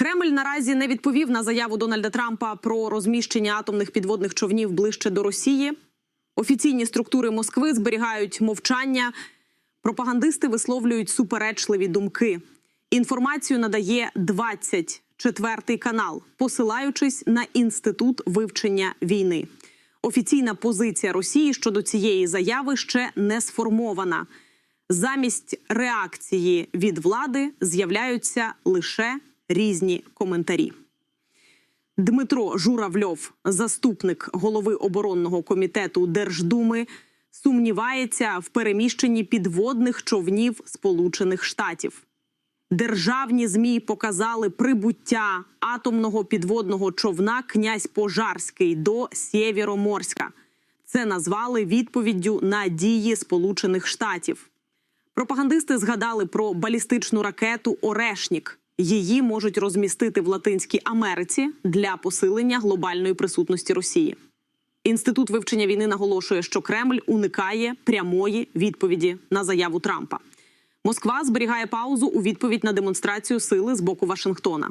Кремль наразі не відповів на заяву Дональда Трампа про розміщення атомних підводних човнів ближче до Росії. Офіційні структури Москви зберігають мовчання. Пропагандисти висловлюють суперечливі думки. Інформацію надає 24 канал, посилаючись на інститут вивчення війни. Офіційна позиція Росії щодо цієї заяви ще не сформована. Замість реакції від влади з'являються лише різні коментарі. Дмитро Журавльов, заступник голови оборонного комітету Держдуми, сумнівається в переміщенні підводних човнів Сполучених Штатів. Державні змі показали прибуття атомного підводного човна князь Пожарський до Сєвєроморська. Це назвали відповіддю на дії Сполучених Штатів. Пропагандисти згадали про балістичну ракету Орешнік. Її можуть розмістити в Латинській Америці для посилення глобальної присутності Росії. Інститут вивчення війни наголошує, що Кремль уникає прямої відповіді на заяву Трампа. Москва зберігає паузу у відповідь на демонстрацію сили з боку Вашингтона.